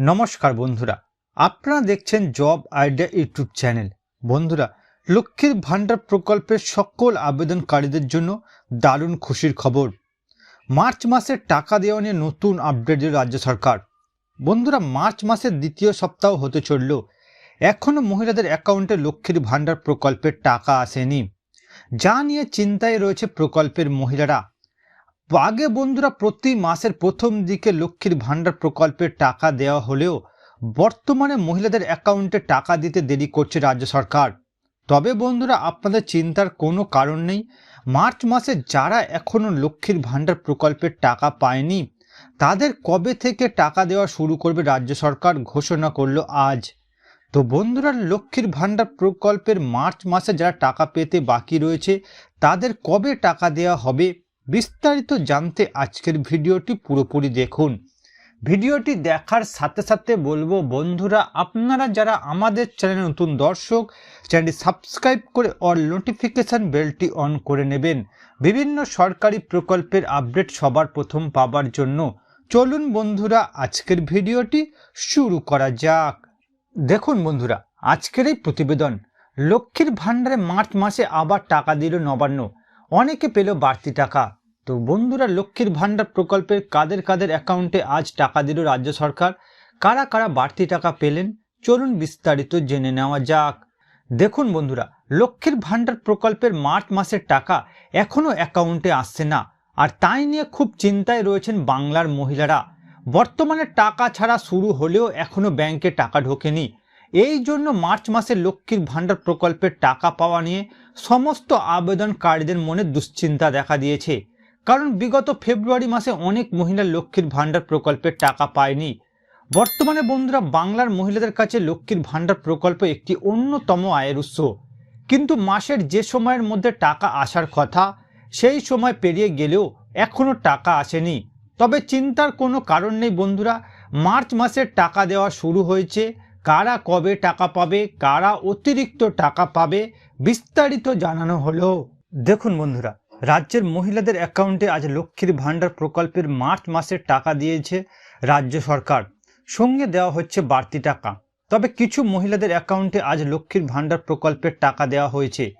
নমস্কার বন্ধুরা, আপনারা দেখছেন জব আইডিয়া ইউটিউব চ্যানেল। বন্ধুরা, লক্ষ্মীর ভাণ্ডার প্রকল্পের সকল আবেদনকারীদের জন্য দারুণ খুশির খবর। মার্চ মাসে টাকা দেওয়া নিয়ে নতুন আপডেট দিল রাজ্য সরকার। বন্ধুরা, মার্চ মাসের দ্বিতীয় সপ্তাহ হতে চলল। এখনও মহিলাদের অ্যাকাউন্টে লক্ষ্মীর ভাণ্ডার প্রকল্পের টাকা আসেনি। যা নিয়ে চিন্তায় রয়েছে প্রকল্পের মহিলারা। আগে বন্ধুরা প্রতি মাসের প্রথম দিকে লক্ষ্মীর ভাণ্ডার প্রকল্পের টাকা দেওয়া হলেও বর্তমানে মহিলাদের অ্যাকাউন্টে টাকা দিতে দেরি করছে রাজ্য সরকার। তবে বন্ধুরা আপনাদের চিন্তার কোনো কারণ নেই। মার্চ মাসে যারা এখনও লক্ষ্মীর ভাণ্ডার প্রকল্পের টাকা পায়নি, তাদের কবে থেকে টাকা দেওয়া শুরু করবে রাজ্য সরকার ঘোষণা করল আজ। তো বন্ধুরা লক্ষ্মীর ভাণ্ডার প্রকল্পের মার্চ মাসে যারা টাকা পেতে বাকি রয়েছে, তাদের কবে টাকা দেওয়া হবে বিস্তারিত জানতে আজকের ভিডিওটি পুরোপুরি দেখুন। ভিডিওটি দেখার সাথে সাথে বলব, বন্ধুরা, আপনারা যারা আমাদের চ্যানেলে নতুন দর্শক, চ্যানেলটি সাবস্ক্রাইব করে অল নোটিফিকেশান বেলটি অন করে নেবেন। বিভিন্ন সরকারি প্রকল্পের আপডেট সবার প্রথম পাবার জন্য। চলুন, বন্ধুরা, আজকের ভিডিওটি শুরু করা যাক। দেখুন, বন্ধুরা, আজকের এই প্রতিবেদন। লক্ষ্মীর ভাণ্ডারে মার্চ মাসে আবার টাকা দিল নবান্ন। অনেকে পেল বাড়তি টাকা। তো বন্ধুরা, লক্ষ্মীর ভাণ্ডার প্রকল্পের কাদের কাদের অ্যাকাউন্টে আজ টাকা দিল রাজ্য সরকার? কারা কারা বাড়তি টাকা পেলেন? চলুন বিস্তারিত জেনে নেওয়া যাক। দেখুন বন্ধুরা, লক্ষ্মীর ভাণ্ডার প্রকল্পের মার্চ মাসের টাকা এখনও অ্যাকাউন্টে আসছে না। আর তাই নিয়ে খুব চিন্তায় রয়েছেন বাংলার মহিলারা। বর্তমানে টাকা ছাড়া শুরু হলেও এখনও ব্যাংকে টাকা ঢোকেনি। এই জন্য মার্চ মাসে লক্ষ্মীর ভাণ্ডার প্রকল্পের টাকা পাওয়া নিয়ে সমস্ত আবেদনকারীদের মনে দুশ্চিন্তা দেখা দিয়েছে। কারণ বিগত ফেব্রুয়ারি মাসে অনেক মহিলা লক্ষ্মীর ভাণ্ডার প্রকল্পের টাকা পায়নি। বর্তমানে বন্ধুরা বাংলার মহিলাদের কাছে লক্ষ্মীর ভাণ্ডার প্রকল্প একটি অন্যতম আয়ের উৎস। কিন্তু মাসের যে সময়ের মধ্যে টাকা আসার কথা, সেই সময় পেরিয়ে গেলেও এখনও টাকা আসেনি। তবে চিন্তার কোনো কারণ নেই বন্ধুরা, মার্চ মাসের টাকা দেওয়া শুরু হয়েছে, কারা কবে টাকা পাবে, কারা অতিরিক্ত টাকা পাবে, বিস্তারিত জানানো হলো। দেখুন বন্ধুরা রাজ্যের মহিলাদের অ্যাকাউন্টে আজ লক্ষ্মীর ভাণ্ডার প্রকল্পের মার্চ মাসের টাকা দিয়েছে রাজ্য সরকার। সঙ্গে দেওয়া হচ্ছে বাড়তি টাকা। তবে কিছু মহিলাদের অ্যাকাউন্টে আজ লক্ষ্মীর ভাণ্ডার প্রকল্পের টাকা দেওয়া হয়েছে।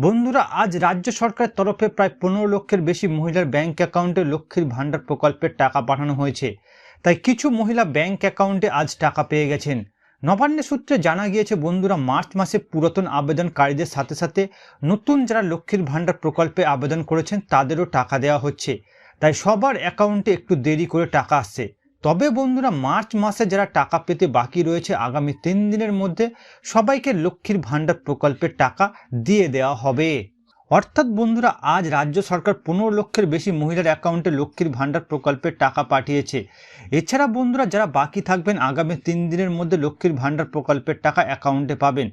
বন্ধুরা, আজ রাজ্য সরকারের তরফে প্রায় পনেরো লক্ষের বেশি মহিলার ব্যাংক অ্যাকাউন্টে লক্ষ্মীর ভাণ্ডার প্রকল্পের টাকা পাঠানো হয়েছে। তাই কিছু মহিলা ব্যাংক অ্যাকাউন্টে আজ টাকা পেয়ে গেছেন। নবান্নের সূত্রে জানা গিয়েছে, বন্ধুরা, মার্চ মাসে পুরাতন আবেদনকারীদের সাথে সাথে নতুন যারা লক্ষ্মীর ভাণ্ডার প্রকল্পে আবেদন করেছেন, তাদেরও টাকা দেওয়া হচ্ছে। তাই সবার অ্যাকাউন্টে একটু দেরি করে টাকা আসছে। তবে, বন্ধুরা, মার্চ মাসে যারা টাকা পেতে বাকি রয়েছে, আগামী তিন দিনের মধ্যে সবাইকে লক্ষ্মীর ভাণ্ডার প্রকল্পের টাকা দিয়ে দেওয়া হবে। অর্থাৎ বন্ধুরা, আজ রাজ্য সরকার পনেরো লক্ষের বেশি মহিলার অ্যাকাউন্টে লক্ষ্মীর ভাণ্ডার প্রকল্পের টাকা পাঠিয়েছে। এছাড়া বন্ধুরা, যারা বাকি থাকবেন, আগামী তিন দিনের মধ্যে লক্ষ্মীর ভাণ্ডার প্রকল্পের টাকা অ্যাকাউন্টে পাবেন।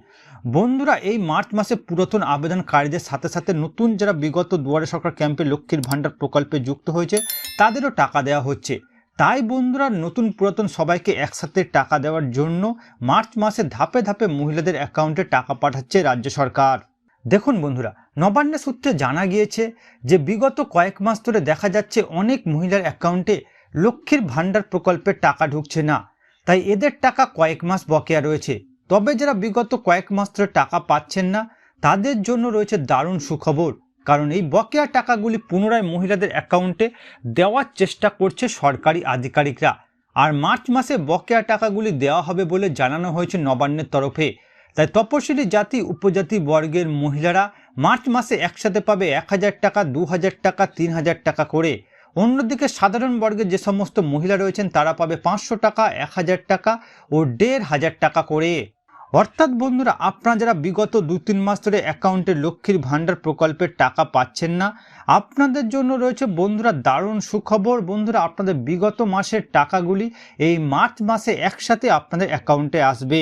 বন্ধুরা, এই মার্চ মাসে পুরাতন আবেদনকারীদের সাথে সাথে নতুন যারা বিগত দুয়ারে সরকার ক্যাম্পে লক্ষ্মীর ভাণ্ডার প্রকল্পে যুক্ত হয়েছে, তাদেরও টাকা দেওয়া হচ্ছে। তাই বন্ধুরা, নতুন পুরাতন সবাইকে একসাথে টাকা দেওয়ার জন্য মার্চ মাসে ধাপে ধাপে মহিলাদের অ্যাকাউন্টে টাকা পাঠাচ্ছে রাজ্য সরকার। দেখুন বন্ধুরা নবান্নের সূত্রে জানা গিয়েছে যে বিগত কয়েক মাস ধরে দেখা যাচ্ছে অনেক মহিলার অ্যাকাউন্টে লক্ষ্মীর ভাণ্ডার প্রকল্পের টাকা ঢুকছে না। তাই এদের টাকা কয়েক মাস বকেয়া রয়েছে। তবে যারা বিগত কয়েক মাস ধরে টাকা পাচ্ছেন না, তাদের জন্য রয়েছে দারুণ সুখবর। কারণ এই বকেয়া টাকাগুলি পুনরায় মহিলাদের অ্যাকাউন্টে দেওয়ার চেষ্টা করছে সরকারি আধিকারিকরা। আর মার্চ মাসে বকেয়া টাকাগুলি দেওয়া হবে বলে জানানো হয়েছে নবান্নের তরফে। তাই তপশিলি জাতি, উপজাতি বর্গের মহিলারা মার্চ মাসে একসাথে পাবে এক হাজার টাকা, দু হাজার টাকা, তিন হাজার টাকা করে। অন্যদিকে সাধারণ বর্গের যে সমস্ত মহিলা রয়েছেন, তারা পাবে পাঁচশো টাকা, এক হাজার টাকা ও দেড় হাজার টাকা করে। অর্থাৎ বন্ধুরা, আপনারা যারা বিগত দু তিন মাস ধরে অ্যাকাউন্টে লক্ষ্মীর ভাণ্ডার প্রকল্পের টাকা পাচ্ছেন না, আপনাদের জন্য রয়েছে বন্ধুরা দারুণ সুখবর। বন্ধুরা, আপনাদের বিগত মাসের টাকাগুলি এই মার্চ মাসে একসাথে আপনাদের অ্যাকাউন্টে আসবে।